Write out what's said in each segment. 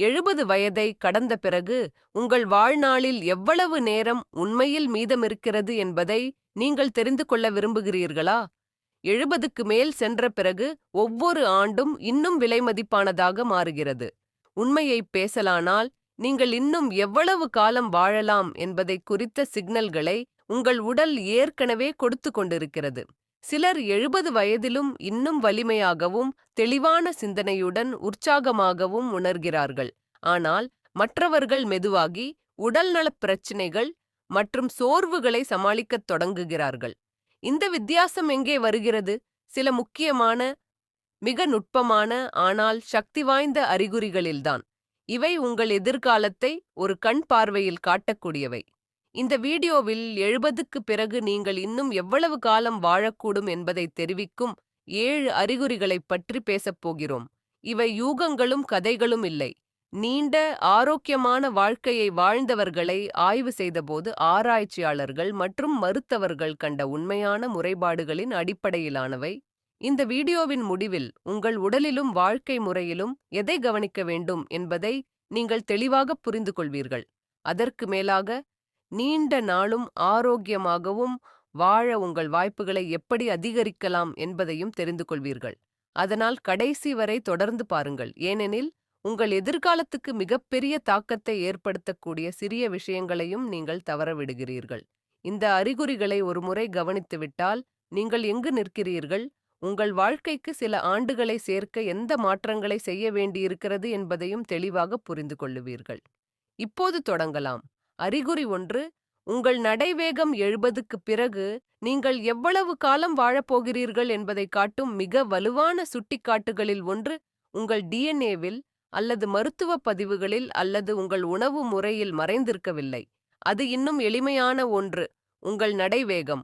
எழுபது வயதை கடந்த பிறகு உங்கள் வாழ்நாளில் எவ்வளவு நேரம் உண்மையில் மீதமிருக்கிறது என்பதை நீங்கள் தெரிந்து கொள்ள விரும்புகிறீர்களா? எழுபதுக்கு மேல் சென்ற பிறகு ஒவ்வொரு ஆண்டும் இன்னும் விலைமதிப்பானதாக மாறுகிறது. உண்மையைப் பேசலானால் நீங்கள் இன்னும் எவ்வளவு காலம் வாழலாம் என்பதை குறித்த சிக்னல்களை உங்கள் உடல் ஏற்கனவே கொடுத்து கொண்டிருக்கிறது. சிலர் எழுபது வயதிலும் இன்னும் வலிமையாகவும் தெளிவான சிந்தனையுடன் உற்சாகமாகவும் உணர்கிறார்கள். ஆனால் மற்றவர்கள் மெதுவாகி உடல்நலப் பிரச்சினைகள் மற்றும் சோர்வுகளை சமாளிக்கத் தொடங்குகிறார்கள். இந்த வித்தியாசம் எங்கே வருகிறது? சில முக்கியமான மிக நுட்பமான ஆனால் சக்தி வாய்ந்த அறிகுறிகளில்தான். இவை உங்கள் எதிர்காலத்தை ஒரு கண் பார்வையில் காட்டக்கூடியவை. இந்த வீடியோவில் எழுபதுக்கு பிறகு நீங்கள் இன்னும் எவ்வளவு காலம் வாழக்கூடும் என்பதை தெரிவிக்கும் ஏழு அறிகுறிகளைப் பற்றி பேசப் போகிறோம். இவை யூகங்களும் கதைகளும் இல்லை. நீண்ட ஆரோக்கியமான வாழ்க்கையை வாழ்ந்தவர்களை ஆய்வு செய்தபோது ஆராய்ச்சியாளர்கள் மற்றும் மருத்துவர்கள் கண்ட உண்மையான முறைப்பாடுகளின் அடிப்படையிலானவை. இந்த வீடியோவின் முடிவில் உங்கள் உடலிலும் வாழ்க்கை முறையிலும் எதை கவனிக்க வேண்டும் என்பதை நீங்கள் தெளிவாக புரிந்து கொள்வீர்கள் அதற்கு மேலாக நீண்ட நாளும் ஆரோக்கியமாகவும் வாழ உங்கள் வாய்ப்புகளை எப்படி அதிகரிக்கலாம் என்பதையும் தெரிந்து கொள்வீர்கள். அதனால் கடைசி வரை தொடர்ந்து பாருங்கள். ஏனெனில் உங்கள் எதிர்காலத்துக்கு மிகப்பெரிய தாக்கத்தை ஏற்படுத்தக்கூடிய சிறிய விஷயங்களையும் நீங்கள் தவறவிடுகிறீர்கள். இந்த அறிகுறிகளை ஒருமுறை கவனித்துவிட்டால் நீங்கள் எங்கு நிற்கிறீர்கள்? உங்கள் வாழ்க்கைக்கு சில ஆண்டுகளை சேர்க்க எந்த மாற்றங்களை செய்ய வேண்டியிருக்கிறது என்பதையும் தெளிவாக புரிந்து கொள்ளுவீர்கள். இப்போது தொடங்கலாம். அறிகுறி ஒன்று உங்கள் நடைவேகம் எழுபதுக்கு பிறகு நீங்கள் எவ்வளவு காலம் வாழப்போகிறீர்கள் என்பதை காட்டும் மிக வலுவான சுட்டிக்காட்டுகளில் ஒன்று உங்கள் டிஎன்ஏவில் அல்லது மருத்துவ பதிவுகளில் அல்லது உங்கள் உணவு முறையில் மறைந்திருக்கவில்லை. அது இன்னும் எளிமையான ஒன்று உங்கள் நடைவேகம்.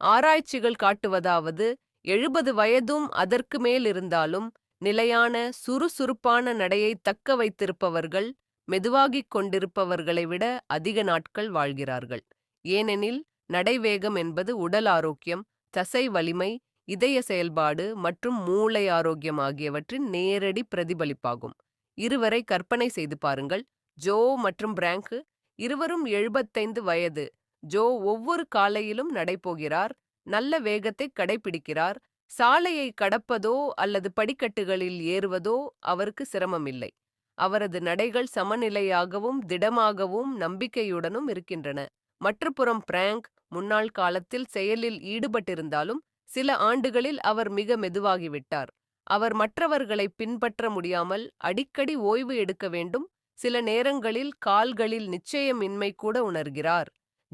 ஆராய்ச்சிகள் காட்டுவதாவது எழுபது வயதும் அதற்கு மேல் இருந்தாலும் நிலையான சுறுசுறுப்பான நடையை தக்க வைத்திருப்பவர்கள் மெதுவாகிக் கொண்டிருப்பவர்களை விட அதிக நாட்கள் வாழ்கிறார்கள். ஏனெனில் நடைவேகம் என்பது உடல் ஆரோக்கியம் தசை வலிமை இதய செயல்பாடு மற்றும் மூளை ஆரோக்கியம் ஆகியவற்றின் நேரடி பிரதிபலிப்பாகும். இருவரை கற்பனை செய்து பாருங்கள். ஜோ மற்றும் பிராங்கு இருவரும் எழுபத்தைந்து வயது. ஜோ ஒவ்வொரு காலையிலும் நடைபோகிறார். நல்ல வேகத்தை கடைபிடிக்கிறார். சாலையை கடப்பதோ அல்லது படிக்கட்டுகளில் ஏறுவதோ அவருக்கு சிரமமில்லை. அவரது நடைகள் சமநிலையாகவும் திடமாகவும் நம்பிக்கையுடனும் இருக்கின்றன. மற்றுப்புறம் பிராங்க் முன்னாள் காலத்தில் செயலில் ஈடுபட்டிருந்தாலும் சில ஆண்டுகளில் அவர் மிக மெதுவாகிவிட்டார். அவர் மற்றவர்களை பின்பற்ற முடியாமல் அடிக்கடி ஓய்வு எடுக்க வேண்டும் சில நேரங்களில் கால்களில் நிச்சயமின்மை கூட உணர்கிறார்.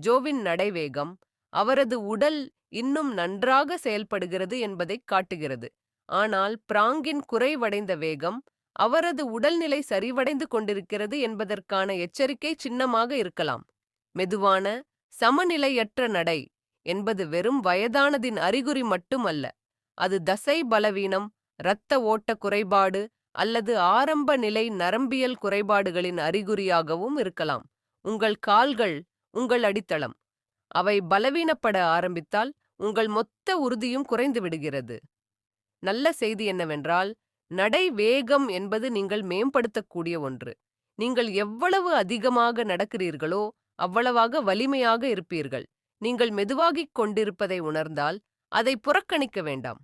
ஜோவின் நடைவேகம் அவரது உடல் இன்னும் நன்றாக செயல்படுகிறது என்பதைக் காட்டுகிறது. ஆனால் பிராங்கின் குறைவடைந்த வேகம் அவரது உடல்நிலை சரிவடைந்து கொண்டிருக்கிறது என்பதற்கான எச்சரிக்கை சின்னமாக இருக்கலாம். மெதுவான சமநிலையற்ற நடை என்பது வெறும் வயதானதின் அறிகுறி மட்டுமல்ல அது தசை பலவீனம் இரத்த ஓட்ட குறைபாடு அல்லது ஆரம்ப நிலை நரம்பியல் குறைபாடுகளின் அறிகுறியாகவும் இருக்கலாம். உங்கள் கால்கள் உங்கள் அடித்தளம். அவை பலவீனப்பட ஆரம்பித்தால் உங்கள் மொத்த உறுதியும் குறைந்து விடுகிறது. நல்ல செய்தி என்னவென்றால் நடை வேகம் என்பது நீங்கள் மேம்படுத்தக்கூடிய ஒன்று. நீங்கள் எவ்வளவு அதிகமாக நடக்கிறீர்களோ அவ்வளவாக வலிமையாக இருப்பீர்கள். நீங்கள் மெதுவாகிக் கொண்டிருப்பதை உணர்ந்தால் அதை புறக்கணிக்க வேண்டாம்.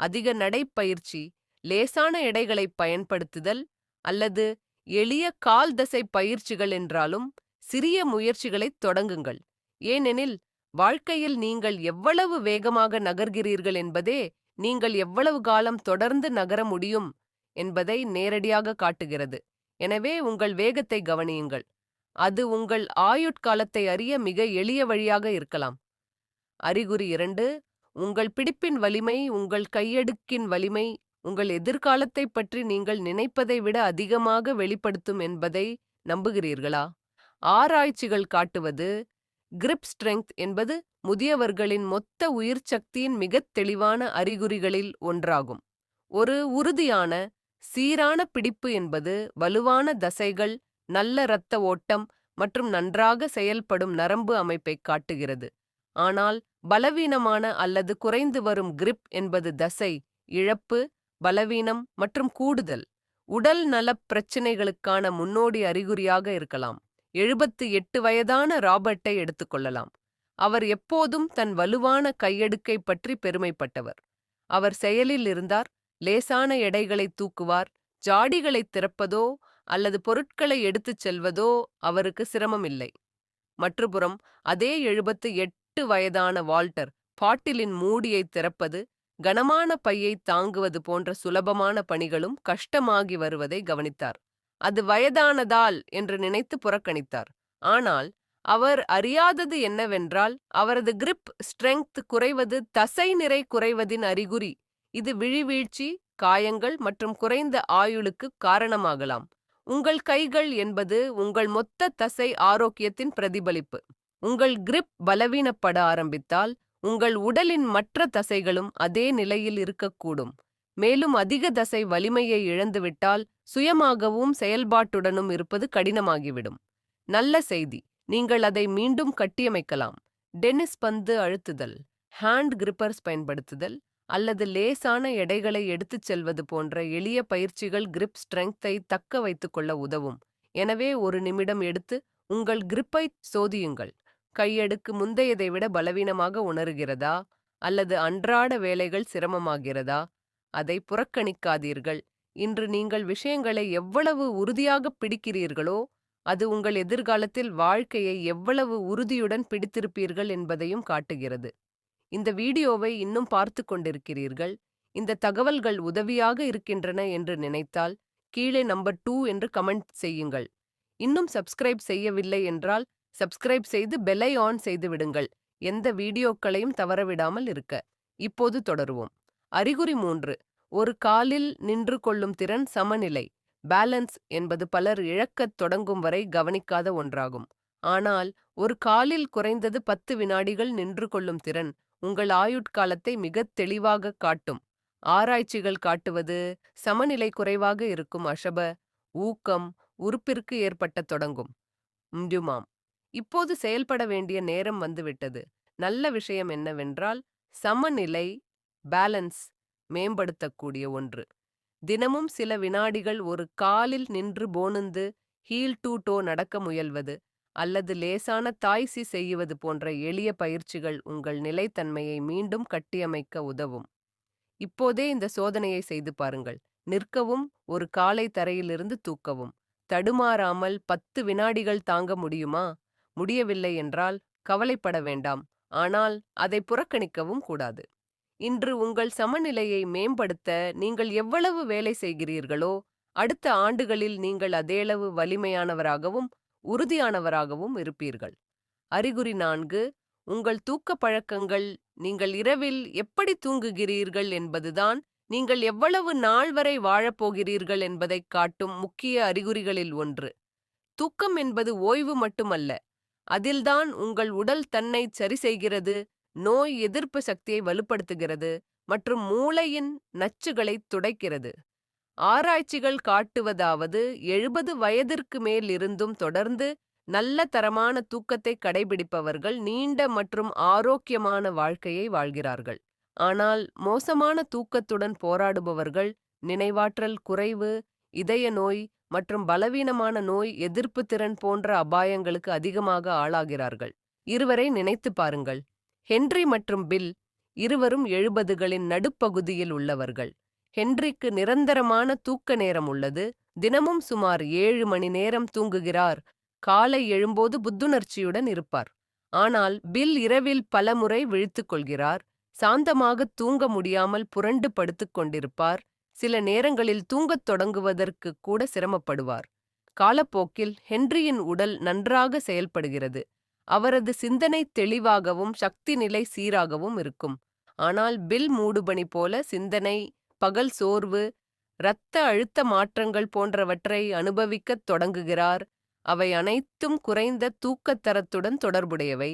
அதிக நடைப்பயிற்சி லேசான எடைகளை பயன்படுத்துதல் அல்லது எளிய கால் தசை பயிற்சிகள் என்றாலும் சிறிய முயற்சிகளைத் தொடங்குங்கள். ஏனெனில் வாழ்க்கையில் நீங்கள் எவ்வளவு வேகமாக நகர்கிறீர்கள் என்பதே நீங்கள் எவ்வளவு காலம் தொடர்ந்து நகர முடியும் என்பதை நேரடியாக காட்டுகிறது. எனவே உங்கள் வேகத்தை கவனியுங்கள். அது உங்கள் ஆயுட்காலத்தை அறிய மிக எளிய வழியாக இருக்கலாம். அறிகுறி இரண்டு உங்கள் பிடிப்பின் வலிமை உங்கள் கையெடுக்கின் வலிமை உங்கள் எதிர்காலத்தைப் பற்றி நீங்கள் நினைப்பதை விட அதிகமாக வெளிப்படுத்தும் என்பதை நம்புகிறீர்களா? ஆராய்ச்சிகள் காட்டுவது கிரிப் ஸ்ட்ரெங்க் என்பது முதியவர்களின் மொத்த உயிர் சக்தியின் மிகத் தெளிவான அறிகுறிகளில் ஒன்றாகும். ஒரு உறுதியான சீரான பிடிப்பு என்பது வலுவான தசைகள் நல்ல இரத்த ஓட்டம் மற்றும் நன்றாக செயல்படும் நரம்பு அமைப்பைக் காட்டுகிறது. ஆனால் பலவீனமான அல்லது குறைந்து வரும் கிரிப் என்பது தசை இழப்பு பலவீனம் மற்றும் கூடுதல். உடல் நலப் பிரச்சினைகளுக்கான முன்னோடி அறிகுறியாக இருக்கலாம். எழுபத்து எட்டு வயதான ராபர்ட்டை எடுத்துக்கொள்ளலாம் அவர் எப்போதும் தன் வலுவான கையெடுக்கை பற்றி பெருமைப்பட்டவர். அவர் செயலில் இருந்தார் லேசான எடைகளை தூக்குவார் ஜாடிகளை திறப்பதோ அல்லது பொருட்களை எடுத்துச் செல்வதோ அவருக்கு சிரமமில்லை. மற்றுபுறம் அதே எழுபத்து எட்டு வயதான வால்டர் பாட்டிலின் மூடியை திறப்பது கனமான பையை தாங்குவது போன்ற சுலபமான பணிகளும் கஷ்டமாகி வருவதை கவனித்தார். அது வயதானதால் என்று நினைத்து புறக்கணித்தார். ஆனால் அவர் அறியாதது என்னவென்றால் அவரது கிரிப் ஸ்ட்ரெங்த் குறைவது தசை நிறை குறைவதின் அறிகுறி. இது விழிவீழ்ச்சி காயங்கள் மற்றும் குறைந்த ஆயுளுக்கு காரணமாகலாம். உங்கள் கைகள் என்பது உங்கள் மொத்த தசை ஆரோக்கியத்தின் பிரதிபலிப்பு. உங்கள் கிரிப் பலவீனப்பட ஆரம்பித்தால் உங்கள் உடலின் மற்ற தசைகளும் அதே நிலையில் இருக்கக்கூடும். மேலும் அதிக தசை வலிமையை இழந்துவிட்டால் சுயமாகவும் செயல்பாட்டுடனும் இருப்பது கடினமாகிவிடும். நல்ல செய்தி. நீங்கள் அதை மீண்டும் கட்டியமைக்கலாம். டென்னிஸ் பந்து அழுத்துதல். ஹேண்ட் கிரிப்பர்ஸ் பயன்படுத்துதல். அல்லது லேசான எடைகளை எடுத்துச் செல்வது போன்ற எளிய பயிற்சிகள் கிரிப் ஸ்ட்ரெங்த்தை தக்க வைத்துக்கொள்ள உதவும். எனவே ஒரு நிமிடம் எடுத்து உங்கள் கிரிப்பை சோதியுங்கள். கையெடுக்கு முந்தையதை விட பலவீனமாக உணர்கிறதா? அல்லது அன்றாட வேலைகள் சிரமமாகிறதா? அதை புறக்கணிக்காதீர்கள். இன்று நீங்கள் விஷயங்களை எவ்வளவு உறுதியாக பிடிக்கிறீர்களோ அது உங்கள் எதிர்காலத்தில் வாழ்க்கையை எவ்வளவு உறுதியுடன் பிடித்திருப்பீர்கள் என்பதையும் காட்டுகிறது. இந்த வீடியோவை இன்னும் பார்த்து கொண்டிருக்கிறீர்கள். இந்த தகவல்கள் உதவியாக இருக்கின்றன என்று நினைத்தால் கீழே நம்பர் டூ என்று கமெண்ட் செய்யுங்கள். இன்னும் சப்ஸ்கிரைப் செய்யவில்லை என்றால் சப்ஸ்கிரைப் செய்து பெலை ஆன் செய்து விடுங்கள். எந்த வீடியோக்களையும் தவறவிடாமல் இருக்க. இப்போது தொடருவோம். அறிகுறி மூன்று. ஒரு காலில் நின்று கொள்ளும் திறன் சமநிலை. பேலன்ஸ் என்பது பலர் இழக்கத் தொடங்கும் வரை கவனிக்காத ஒன்றாகும். ஆனால் ஒரு காலில் குறைந்தது பத்து வினாடிகள் நின்று கொள்ளும் திறன் உங்கள் ஆயுட்காலத்தை மிகத் தெளிவாக காட்டும். ஆராய்ச்சிகள் காட்டுவது சமநிலை குறைவாக இருக்கும் அஷப ஊக்கம் உறுப்பிற்கு ஏற்பட்ட தொடங்கும். ம்டுமாம் இப்போது செயல்பட வேண்டிய நேரம் வந்துவிட்டது. நல்ல விஷயம் என்னவென்றால் சமநிலை பேலன்ஸ் மேம்படுத்தக்கூடிய ஒன்று. தினமும் சில வினாடிகள் ஒரு காலில் நின்று போனுந்து ஹீல் டூ டோ நடக்க முயல்வது அல்லது லேசான தாய்சி செய்வது போன்ற எளிய பயிற்சிகள் உங்கள் நிலைத்தன்மையை மீண்டும் கட்டியமைக்க உதவும். இப்போதே இந்த சோதனையை செய்து பாருங்கள். நிற்கவும் ஒரு காலை தரையிலிருந்து தூக்கவும். தடுமாறாமல் பத்து வினாடிகள் தாங்க முடியுமா? முடியவில்லை என்றால் கவலைப்பட வேண்டாம். ஆனால் அதை புறக்கணிக்கவும் கூடாது. இன்று உங்கள் சமநிலையை மேம்படுத்த நீங்கள் எவ்வளவு வேலை செய்கிறீர்களோ அடுத்த ஆண்டுகளில் நீங்கள் அதேளவு வலிமையானவராகவும் உறுதியானவராகவும் இருப்பீர்கள். அறிகுறி நான்கு உங்கள் தூக்க பழக்கங்கள் நீங்கள் இரவில் எப்படி தூங்குகிறீர்கள் என்பதுதான் நீங்கள் எவ்வளவு நாள் வரை வாழப்போகிறீர்கள் என்பதைக் காட்டும் முக்கிய அறிகுறிகளில் ஒன்று. தூக்கம் என்பது ஓய்வு மட்டுமல்ல அதில்தான் உங்கள் உடல் தன்னை சரி செய்கிறது நோய் எதிர்ப்பு சக்தியை வலுப்படுத்துகிறது மற்றும் மூளையின் நச்சுகளை துடைக்கிறது. ஆராய்ச்சிகள் காட்டுவதாவது எழுபது வயதிற்கு மேல் இருந்தும் தொடர்ந்து நல்ல தரமான தூக்கத்தை கடைபிடிப்பவர்கள் நீண்ட மற்றும் ஆரோக்கியமான வாழ்க்கையை வாழ்கிறார்கள். ஆனால் மோசமான தூக்கத்துடன் போராடுபவர்கள் நினைவாற்றல் குறைவு இதய நோய் மற்றும் பலவீனமான நோய் எதிர்ப்பு திறன் போன்ற அபாயங்களுக்கு அதிகமாக ஆளாகிறார்கள். இருவரை நினைத்து பாருங்கள். ஹென்றி மற்றும் பில் இருவரும் எழுபதுகளின் நடுப்பகுதியில் உள்ளவர்கள். ஹென்றிக்கு நிரந்தரமான தூக்க நேரம் உள்ளது. தினமும் சுமார் ஏழு மணி நேரம் தூங்குகிறார். காலை எழும்போது புத்துணர்ச்சியுடன் இருப்பார். ஆனால் பில் இரவில் பலமுறை விழித்துக் கொள்கிறார். சாந்தமாக தூங்க முடியாமல் புரண்டு படுத்துக் கொண்டிருப்பார். சில நேரங்களில் தூங்கத் தொடங்குவதற்கு கூட சிரமப்படுவார். காலப்போக்கில் ஹென்ரியின் உடல் நன்றாக செயல்படுகிறது. அவரது சிந்தனை தெளிவாகவும் சக்தி நிலை சீராகவும் இருக்கும். ஆனால் பில் மூடுபணி போல சிந்தனை பகல் சோர்வு இரத்த அழுத்த மாற்றங்கள் போன்றவற்றை அனுபவிக்கத் தொடங்குகிறார். அவை அனைத்தும் குறைந்த தூக்கத்தரத்துடன் தொடர்புடையவை.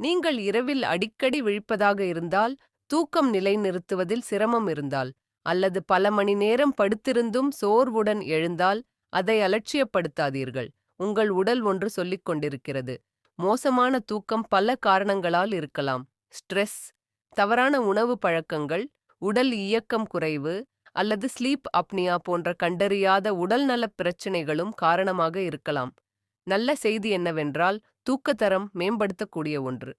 நீங்கள் இரவில் அடிக்கடி விழிப்பதாக இருந்தால் தூக்கம் நிலைநிறுத்துவதில் சிரமம் இருந்தால் அல்லது பல மணி நேரம் படுத்திருந்தும் சோர்வுடன் எழுந்தால் அதை அலட்சியப்படுத்தாதீர்கள். உங்கள் உடல் ஒன்று சொல்லிக் கொண்டிருக்கிறது மோசமான தூக்கம் பல காரணங்களால் இருக்கலாம். ஸ்ட்ரெஸ் தவறான உணவு பழக்கங்கள் உடல் இயக்கம் குறைவு அல்லது ஸ்லீப் அப்னியா போன்ற கண்டறியாத உடல்நலப் பிரச்சினைகளும் காரணமாக இருக்கலாம். நல்ல செய்தி என்னவென்றால் தூக்கத்தரம் மேம்படுத்தக்கூடிய ஒன்று.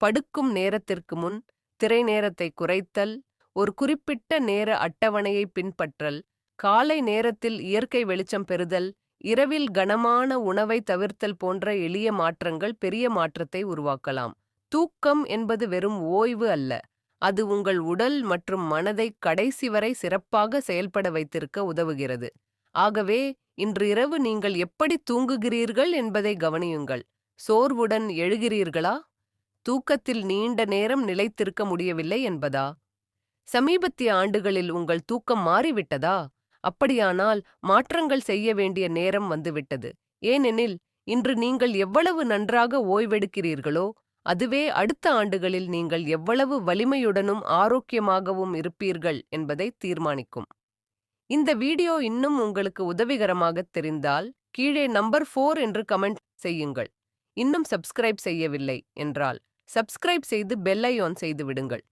படுக்கும் நேரத்திற்கு முன் திரை நேரத்தை குறைத்தல் ஒரு குறிப்பிட்ட நேர அட்டவணையை பின்பற்றல் காலை நேரத்தில் இயற்கை வெளிச்சம் பெறுதல் இரவில் கனமான உணவை தவிர்த்தல் போன்ற எளிய மாற்றங்கள் பெரிய மாற்றத்தை உருவாக்கலாம். தூக்கம் என்பது வெறும் ஓய்வு அல்ல. அது உங்கள் உடல் மற்றும் மனதை கடைசி வரை சிறப்பாக செயல்பட வைத்திருக்க உதவுகிறது. ஆகவே இன்று இரவு நீங்கள் எப்படி தூங்குகிறீர்கள் என்பதை கவனியுங்கள். சோர்வுடன் எழுகிறீர்களா? தூக்கத்தில் நீண்ட நேரம் நிலைத்திருக்க முடியவில்லை என்பதா? சமீபத்திய ஆண்டுகளில் உங்கள் தூக்கம் மாறிவிட்டதா? அப்படியானால் மாற்றங்கள் செய்ய வேண்டிய நேரம் வந்துவிட்டது. ஏனெனில் இன்று நீங்கள் எவ்வளவு நன்றாக ஓய்வெடுக்கிறீர்களோ அதுவே அடுத்த ஆண்டுகளில் நீங்கள் எவ்வளவு வலிமையுடனும் ஆரோக்கியமாகவும் இருப்பீர்கள் என்பதை தீர்மானிக்கும். இந்த வீடியோ இன்னும் உங்களுக்கு உதவிகரமாகத் தெரிந்தால் கீழே நம்பர் ஃபோர் என்று கமெண்ட் செய்யுங்கள். இன்னும் சப்ஸ்கிரைப் செய்யவில்லை என்றால் சப்ஸ்கிரைப் செய்து பெல்லை ஆன் செய்து விடுங்கள்.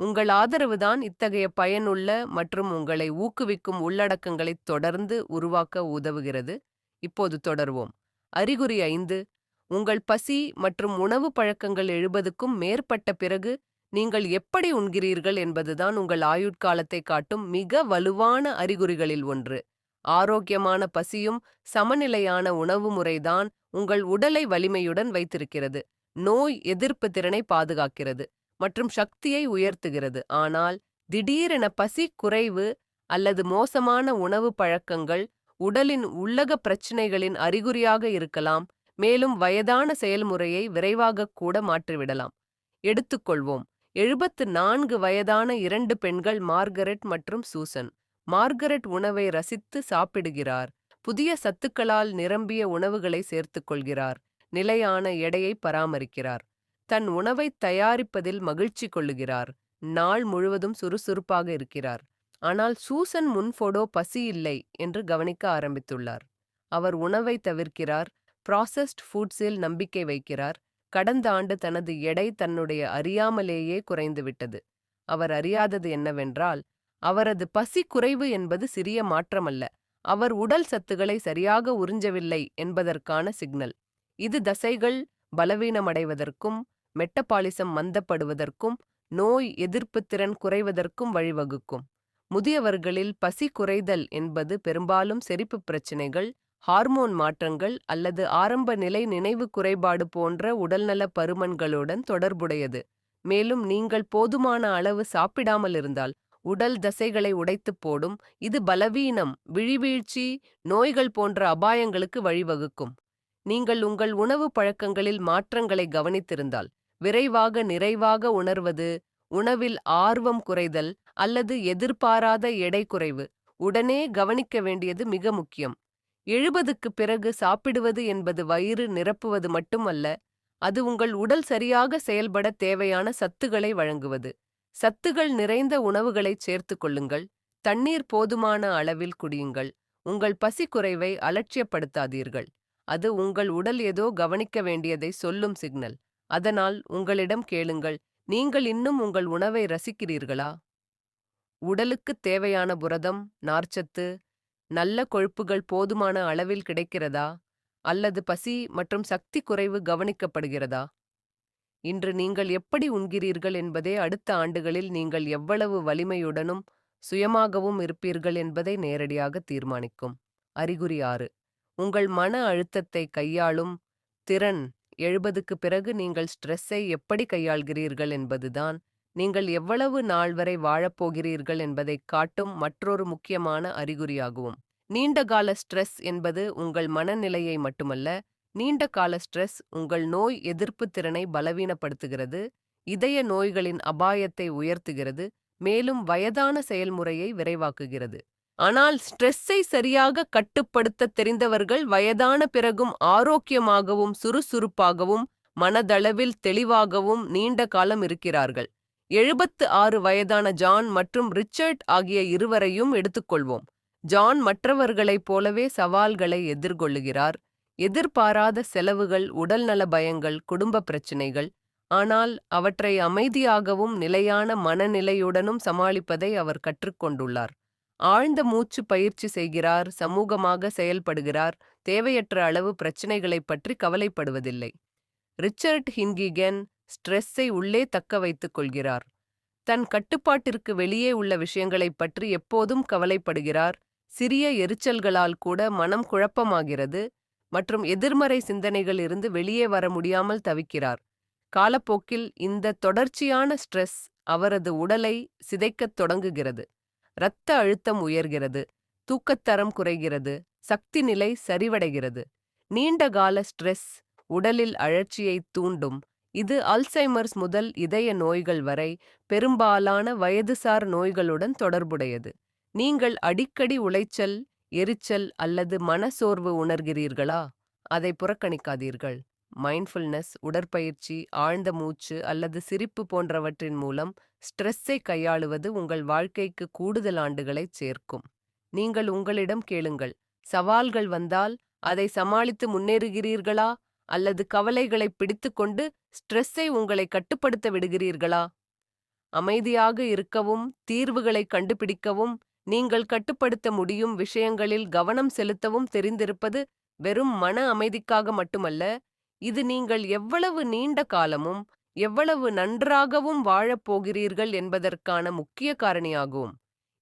உங்கள் ஆதரவுதான் இத்தகைய பயனுள்ள மற்றும் உங்களை ஊக்குவிக்கும் உள்ளடக்கங்களை தொடர்ந்து உருவாக்க உதவுகிறது. இப்போது தொடர்வோம். அறிகுறி ஐந்து உங்கள் பசி மற்றும் உணவு பழக்கங்கள் எழுபதுக்கும் மேற்பட்ட பிறகு நீங்கள் எப்படி உண்கிறீர்கள் என்பதுதான் உங்கள் ஆயுட்காலத்தை காட்டும் மிக வலுவான அறிகுறிகளில் ஒன்று. ஆரோக்கியமான பசியும் சமநிலையான உணவு முறைதான் உங்கள் உடலை வலிமையுடன் வைத்திருக்கிறது. நோய் எதிர்ப்பு திறனை பாதுகாக்கிறது. மற்றும் சக்தியை உயர்த்துகிறது. ஆனால் திடீரென பசி குறைவு அல்லது மோசமான உணவு பழக்கங்கள் உடலின் உள்ளக பிரச்சினைகளின் அறிகுறியாக இருக்கலாம். மேலும் வயதான செயல்முறையை விரைவாகக் கூட மாற்றிவிடலாம். எடுத்துக்கொள்வோம். எழுபத்து நான்கு வயதான இரண்டு பெண்கள் மார்கரெட் மற்றும் சூசன். மார்கரெட் உணவை ரசித்து சாப்பிடுகிறார். புதிய சத்துக்களால் நிரம்பிய உணவுகளை சேர்த்துக் கொள்கிறார். நிலையான எடையை பராமரிக்கிறார். தன் உணவை தயாரிப்பதில் மகிழ்ச்சி கொள்ளுகிறார். நாள் முழுவதும் சுறுசுறுப்பாக இருக்கிறார். ஆனால் சூசன் முன்ஃபோடோ பசி இல்லை என்று கவனிக்க ஆரம்பித்துள்ளார். அவர் உணவை தவிர்க்கிறார். ப்ராசஸ்ட் ஃபுட்ஸில் நம்பிக்கை வைக்கிறார். கடந்த ஆண்டு தனது எடை தன்னுடைய அறியாமலேயே குறைந்துவிட்டது அவர் அறியாதது என்னவென்றால் அவரது பசி குறைவு என்பது சிறிய மாற்றமல்ல. அவர் உடல் சத்துக்களை சரியாக உறிஞ்சவில்லை என்பதற்கான சிக்னல். இது தசைகள் பலவீனமடைவதற்கும் மெட்டபாலிசம் மந்தப்படுவதற்கும் நோய் எதிர்ப்பு திறன் குறைவதற்கும் வழிவகுக்கும். முதியவர்களில் பசி குறைதல் என்பது பெரும்பாலும் செரிப்பு பிரச்சினைகள் ஹார்மோன் மாற்றங்கள் அல்லது ஆரம்ப நிலை நினைவு குறைபாடு போன்ற உடல்நல பருமன்களுடன் தொடர்புடையது. மேலும் நீங்கள் போதுமான அளவு சாப்பிடாமல் இருந்தால் உடல் தசைகளை உடைத்துப் போடும் இது பலவீனம் விழிவீழ்ச்சி நோய்கள் போன்ற அபாயங்களுக்கு வழிவகுக்கும். நீங்கள் உங்கள் உணவு பழக்கங்களில் மாற்றங்களை கவனித்திருந்தால் விரைவாக நிறைவாக உணர்வது உணவில் ஆர்வம் குறைதல் அல்லது எதிர்பாராத எடை குறைவு உடனே கவனிக்க வேண்டியது மிக முக்கியம். எழுபதுக்கு பிறகு சாப்பிடுவது என்பது வயிறு நிரப்புவது மட்டுமல்ல அது உங்கள் உடல் சரியாக செயல்பட தேவையான சத்துகளை வழங்குவது. சத்துகள் நிறைந்த உணவுகளைச் சேர்த்து கொள்ளுங்கள் தண்ணீர் போதுமான அளவில் குடியுங்கள் உங்கள் பசி குறைவை அலட்சியப்படுத்தாதீர்கள். அது உங்கள் உடல் ஏதோ கவனிக்க வேண்டியதை சொல்லும் சிக்னல். அதனால் உங்களிடம் கேளுங்கள் நீங்கள் இன்னும் உங்கள் உணவை ரசிக்கிறீர்களா? உடலுக்குத் தேவையான புரதம் நார்ச்சத்து நல்ல கொழுப்புகள் போதுமான அளவில் கிடைக்கிறதா? அல்லது பசி மற்றும் சக்தி குறைவு கவனிக்கப்படுகிறதா? இன்று நீங்கள் எப்படி உண்கிறீர்கள் என்பதே அடுத்த ஆண்டுகளில் நீங்கள் எவ்வளவு வலிமையுடனும் சுயமாகவும் இருப்பீர்கள் என்பதை நேரடியாக தீர்மானிக்கும். அறிகுறி ஆறு. உங்கள் மன அழுத்தத்தை கையாளும் திறன் எழுபதுக்கு பிறகு நீங்கள் ஸ்ட்ரெஸ்ஸை எப்படி கையாள்கிறீர்கள் என்பதுதான். நீங்கள் எவ்வளவு நாள் வரை வாழப்போகிறீர்கள் என்பதைக் காட்டும் மற்றொரு முக்கியமான அறிகுறியாகும். நீண்டகால ஸ்ட்ரெஸ் என்பது உங்கள் மனநிலையை மட்டுமல்ல நீண்ட கால ஸ்ட்ரெஸ் உங்கள் நோய் எதிர்ப்பு திறனை பலவீனப்படுத்துகிறது இதய நோய்களின் அபாயத்தை உயர்த்துகிறது மேலும் வயதான செயல்முறையை விரைவாக்குகிறது. ஆனால் ஸ்ட்ரெஸ்ஸை சரியாக கட்டுப்படுத்த தெரிந்தவர்கள் வயதான பிறகும் ஆரோக்கியமாகவும் சுறுசுறுப்பாகவும் மனதளவில் தெளிவாகவும் நீண்ட காலம் இருக்கிறார்கள். எழுபத்து ஆறு வயதான ஜான் மற்றும் ரிச்சர்ட் ஆகிய இருவரையும் எடுத்துக்கொள்வோம். ஜான் மற்றவர்களைப் போலவே சவால்களை எதிர்கொள்ளுகிறார். எதிர்பாராத செலவுகள் உடல்நல பயங்கள் குடும்ப பிரச்சினைகள். ஆனால் அவற்றை அமைதியாகவும் நிலையான மனநிலையுடனும் சமாளிப்பதை அவர் கற்றுக்கொண்டுள்ளார். ஆழ்ந்த மூச்சு பயிற்சி செய்கிறார் சமூகமாக செயல்படுகிறார் தேவையற்ற அளவு பிரச்சினைகளைப் பற்றி கவலைப்படுவதில்லை. ரிச்சர்ட் ஹின்கிகன் ஸ்ட்ரெஸ்ஸை உள்ளே தக்க வைத்துக் கொள்கிறார். தன் கட்டுப்பாட்டிற்கு வெளியே உள்ள விஷயங்களைப் பற்றி எப்போதும் கவலைப்படுகிறார். சிறிய எரிச்சல்களால் கூட மனம் குழப்பமாகிறது மற்றும் எதிர்மறை சிந்தனைகள் இருந்து வெளியே வர முடியாமல் தவிக்கிறார். காலப்போக்கில் இந்த தொடர்ச்சியான ஸ்ட்ரெஸ் அவரது உடலை சிதைக்கத் தொடங்குகிறது. இரத்த அழுத்தம் உயர்கிறது தூக்கத்தரம் குறைகிறது சக்தி நிலை சரிவடைகிறது. நீண்டகால ஸ்ட்ரெஸ் உடலில் அழற்சியை தூண்டும். இது அல்சைமர்ஸ் முதல் இதய நோய்கள் வரை பெரும்பாலான வயதுசார் நோய்களுடன் தொடர்புடையது. நீங்கள் அடிக்கடி உளைச்சல் எரிச்சல் அல்லது மனசோர்வு உணர்கிறீர்களா? அதை புறக்கணிக்காதீர்கள். மைண்ட்ஃபுல்னஸ் உடற்பயிற்சி ஆழ்ந்த மூச்சு அல்லது சிரிப்பு போன்றவற்றின் மூலம் ஸ்ட்ரெஸ்ஸை கையாளுவது உங்கள் வாழ்க்கைக்கு கூடுதல் ஆண்டுகளைச் சேர்க்கும். நீங்கள் உங்களிடம் கேளுங்கள் சவால்கள் வந்தால் அதை சமாளித்து முன்னேறுகிறீர்களா? அல்லது கவலைகளை பிடித்துக்கொண்டு ஸ்ட்ரெஸ்ஸை உங்களை கட்டுப்படுத்த விடுகிறீர்களா? அமைதியாக இருக்கவும் தீர்வுகளை கண்டுபிடிக்கவும் நீங்கள் கட்டுப்படுத்த முடியும் விஷயங்களில் கவனம் செலுத்தவும் தெரிந்திருப்பது வெறும் மன அமைதிக்காக மட்டுமல்ல இது நீங்கள் எவ்வளவு நீண்ட காலமும் எவ்வளவு நன்றாகவும் வாழப் போகிறீர்கள் என்பதற்கான முக்கிய காரணியாகும்.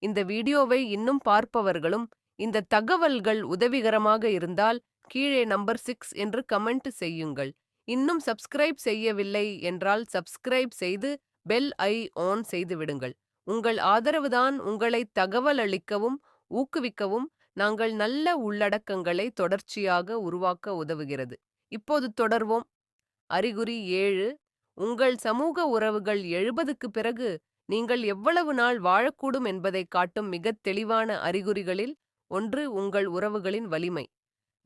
இந்த வீடியோவை இன்னும் பார்ப்பவர்களும் இந்த தகவல்கள் உதவிகரமாக இருந்தால் கீழே நம்பர் சிக்ஸ் என்று கமெண்ட் செய்யுங்கள். இன்னும் சப்ஸ்கிரைப் செய்யவில்லை என்றால் சப்ஸ்கிரைப் செய்து பெல் ஐ ஆன் செய்து விடுங்கள். உங்கள் ஆதரவுதான் உங்களை தகவல் அளிக்கவும் ஊக்குவிக்கவும் நாங்கள் நல்ல உள்ளடக்கங்களை தொடர்ச்சியாக உருவாக்க உதவுகிறது. இப்போது தொடர்வோம். அறிகுறி ஏழு. உங்கள் சமூக உறவுகள் எழுபதுக்கு பிறகு நீங்கள் எவ்வளவு நாள் வாழக்கூடும் என்பதை காட்டும் மிகத் தெளிவான அறிகுறிகளில் ஒன்று உங்கள் உறவுகளின் வலிமை.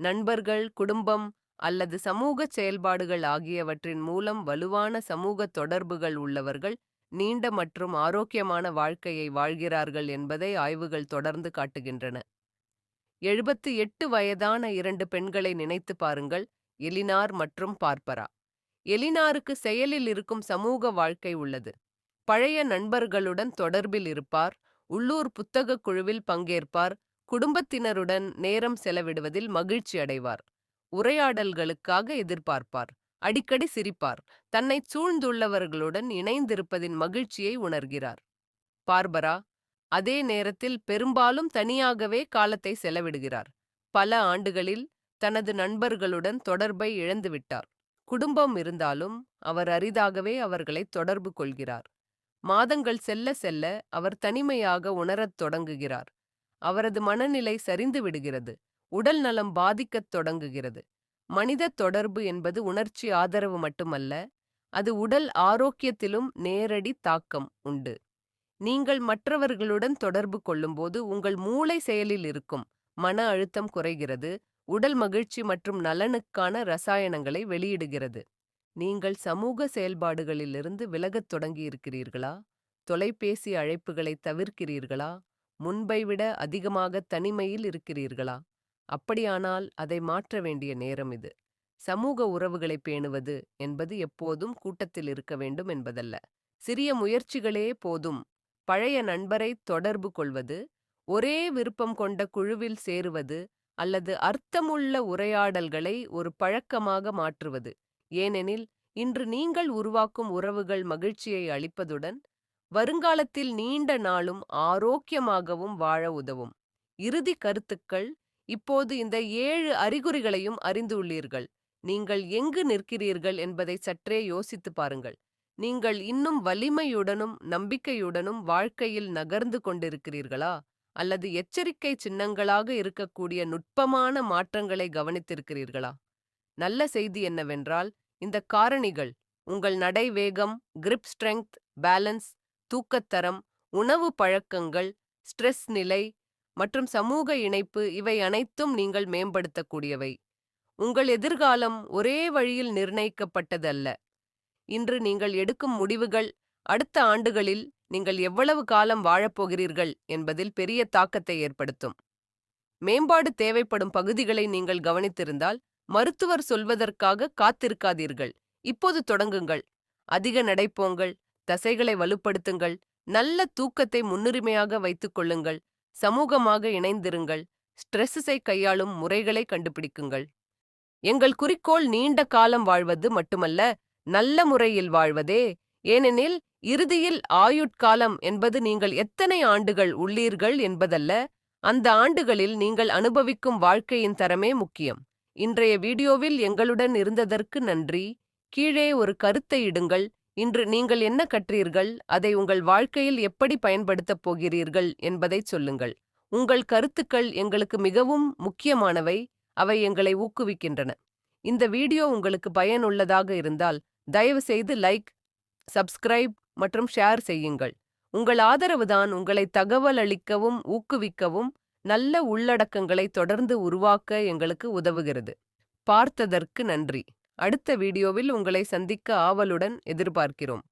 நண்பர்கள் குடும்பம் அல்லது சமூக செயல்பாடுகள் ஆகியவற்றின் மூலம் வலுவான சமூக தொடர்புகள் உள்ளவர்கள் நீண்ட மற்றும் ஆரோக்கியமான வாழ்க்கையை வாழ்கிறார்கள் என்பதை ஆய்வுகள் தொடர்ந்து காட்டுகின்றன. எழுபத்து எட்டு வயதான இரண்டு பெண்களை நினைத்து பாருங்கள். எலினார் மற்றும் பார்ப்பரா. எலினாருக்கு செயலில் இருக்கும் சமூக வாழ்க்கை உள்ளது. பழைய நண்பர்களுடன் தொடர்பில் இருப்பார். உள்ளூர் புத்தகக் குழுவில் பங்கேற்பார். குடும்பத்தினருடன் நேரம் செலவிடுவதில் மகிழ்ச்சி அடைவார். உரையாடல்களுக்காக எதிர்பார்ப்பார். அடிக்கடி சிரிப்பார். தன்னை சூழ்ந்துள்ளவர்களுடன் இணைந்திருப்பதின் மகிழ்ச்சியை உணர்கிறார். பார்பரா அதே நேரத்தில் பெரும்பாலும் தனியாகவே காலத்தை செலவிடுகிறார். பல ஆண்டுகளில் தனது நண்பர்களுடன் தொடர்பை இழந்துவிட்டார். குடும்பம் இருந்தாலும் அவர் அரிதாகவே அவர்களை தொடர்பு கொள்கிறார். மாதங்கள் செல்ல செல்ல அவர் தனிமையாக உணரத் தொடங்குகிறார். அவரது மனநிலை சரிந்து விடுகிறது. உடல் நலம் பாதிக்கத் தொடங்குகிறது. மனித தொடர்பு என்பது உணர்ச்சி ஆதரவு மட்டுமல்ல அது உடல் ஆரோக்கியத்திலும் நேரடி தாக்கம் உண்டு. நீங்கள் மற்றவர்களுடன் தொடர்பு கொள்ளும்போது உங்கள் மூளை செயலில் இருக்கும் மன அழுத்தம் குறைகிறது உடல் மகிழ்ச்சி மற்றும் நலனுக்கான ரசாயனங்களை வெளியிடுகிறது. நீங்கள் சமூக செயல்பாடுகளிலிருந்து விலகத் தொடங்கியிருக்கிறீர்களா? தொலைபேசி அழைப்புகளை தவிர்க்கிறீர்களா? முன்பை விட அதிகமாக தனிமையில் இருக்கிறீர்களா? அப்படியானால் அதை மாற்ற வேண்டிய நேரம் இது. சமூக உறவுகளை பேணுவது என்பது எப்போதும் கூட்டத்தில் இருக்க வேண்டும் என்பதல்ல. சிறிய முயற்சிகளே போதும். பழைய நண்பரை தொடர்பு கொள்வது ஒரே விருப்பம் கொண்ட குழுவில் சேருவது அல்லது அர்த்தமுள்ள உரையாடல்களை ஒரு பழக்கமாக மாற்றுவது. ஏனெனில் இன்று நீங்கள் உருவாக்கும் உறவுகள் மகிழ்ச்சியை அளிப்பதுடன் வருங்காலத்தில் நீண்ட நாளும் ஆரோக்கியமாகவும் வாழ உதவும். இறுதி கருத்துக்கள் இப்போது இந்த ஏழு அறிகுறிகளையும் அறிந்துள்ளீர்கள். நீங்கள் எங்கு நிற்கிறீர்கள் என்பதை சற்றே யோசித்து பாருங்கள். நீங்கள் இன்னும் வலிமையுடனும் நம்பிக்கையுடனும் வாழ்க்கையில் நகர்ந்து கொண்டிருக்கிறீர்களா? அல்லது எச்சரிக்கை சின்னங்களாக இருக்கக்கூடிய நுட்பமான மாற்றங்களை கவனித்திருக்கிறீர்களா? நல்ல செய்தி என்னவென்றால் இந்த காரணிகள் உங்கள் நடை வேகம் கிரிப் ஸ்ட்ரெங்க் பேலன்ஸ் தூக்கத்தரம் உணவு பழக்கங்கள் ஸ்ட்ரெஸ் நிலை மற்றும் சமூக இணைப்பு இவை அனைத்தும் நீங்கள் மேம்படுத்தக்கூடியவை. உங்கள் எதிர்காலம் ஒரே வழியில் நிர்ணயிக்கப்பட்டதல்ல. இன்று நீங்கள் எடுக்கும் முடிவுகள் அடுத்த ஆண்டுகளில் நீங்கள் எவ்வளவு காலம் வாழப்போகிறீர்கள் என்பதில் பெரிய தாக்கத்தை ஏற்படுத்தும். மேம்பாடு தேவைப்படும் பகுதிகளை நீங்கள் கவனித்திருந்தால் மருத்துவர் சொல்வதற்காக காத்திருக்காதீர்கள். இப்போது தொடங்குங்கள். அதிக நடைப்போங்கள் தசைகளை வலுப்படுத்துங்கள் நல்ல தூக்கத்தை முன்னுரிமையாக வைத்துக் கொள்ளுங்கள் சமூகமாக இணைந்திருங்கள் ஸ்ட்ரெஸ்ஸை கையாளும் முறைகளை கண்டுபிடிக்குங்கள். எங்கள் குறிக்கோள் நீண்ட காலம் வாழ்வது மட்டுமல்ல நல்ல முறையில் வாழ்வதே ஏனெனில் இறுதியில் ஆயுட்காலம் என்பது நீங்கள் எத்தனை ஆண்டுகள் உள்ளீர்கள் என்பதல்ல அந்த ஆண்டுகளில் நீங்கள் அனுபவிக்கும் வாழ்க்கையின் தரமே முக்கியம். இன்றைய வீடியோவில் எங்களுடன் இருந்ததற்கு நன்றி. கீழே ஒரு கருத்தை இடுங்கள். இன்று நீங்கள் என்ன கற்றீர்கள்? அதை உங்கள் வாழ்க்கையில் எப்படி பயன்படுத்தப் போகிறீர்கள் என்பதைச் சொல்லுங்கள். உங்கள் கருத்துக்கள் எங்களுக்கு மிகவும் முக்கியமானவை. அவை எங்களை ஊக்குவிக்கின்றன. இந்த வீடியோ உங்களுக்கு பயனுள்ளதாக இருந்தால் தயவுசெய்து லைக் சப்ஸ்கிரைப் மற்றும் ஷேர் செய்யுங்கள். உங்கள் ஆதரவுதான் உங்களை தகவல் அளிக்கவும் ஊக்குவிக்கவும் நல்ல உள்ளடக்கங்களை தொடர்ந்து உருவாக்க எங்களுக்கு உதவுகிறது. பார்த்ததற்கு நன்றி. அடுத்த வீடியோவில் உங்களை சந்திக்க ஆவலுடன் எதிர்பார்க்கிறோம்.